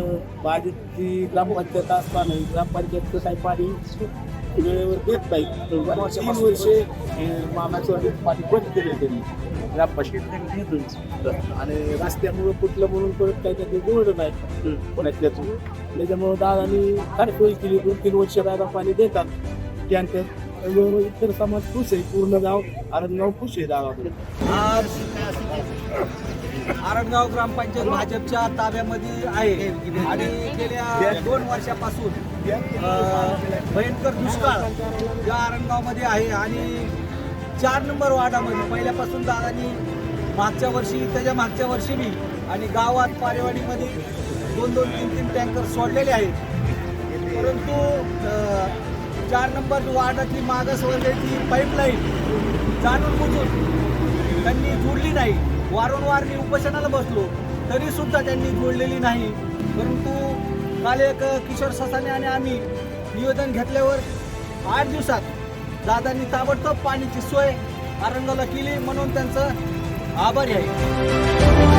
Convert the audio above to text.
माझी बाधितची ग्रामपंचायत असताना ग्रामपंचायतचं काही पाणी वेळेवर देत नाही. तीन वर्षे अं, मामाचं पाणी बंद केले त्यांनी. ग्रामपंचायत आणि रस्त्यामुळं कुठलं म्हणून परत काही त्याचं जोडलं नाही. पुण्यातल्यातून त्याच्यामुळं दादानी फार सोय केली. दोन तीन वर्ष दादा पाणी देतात. टँकर इतर समाज खुश आहे. पूर्ण गाव आरणगाव खुश आहे दादा. आज आरणगाव ग्रामपंचायत भाजपच्या ताब्यामध्ये आहे. आणि गेल्या दोन वर्षापासून भयंकर दुष्काळ या आरणगावमध्ये आहे. आणि चार नंबर वार्डामध्ये पहिल्यापासून दादानी मागच्या वर्षी त्याच्या मागच्या वर्षी मी आणि गावात पारेवाडीमध्ये दोन दोन तीन तीन टँकर सोडलेले आहेत. परंतु चार नंबर वार्डातली मागासवर्गाची पाईपलाईन जाणून बुजून त्यांनी जोडली नाही. वारंवार मी उपोषणाला बसलो तरी सुद्धा त्यांनी जोडलेली नाही. परंतु काल एक किशोर ससाने आणि आम्ही निवेदन घेतल्यावर आठ दिवसात दादांनी ताबडतोब पाण्याची सोय आरंगाला केली म्हणून त्यांचं आभारी आहे.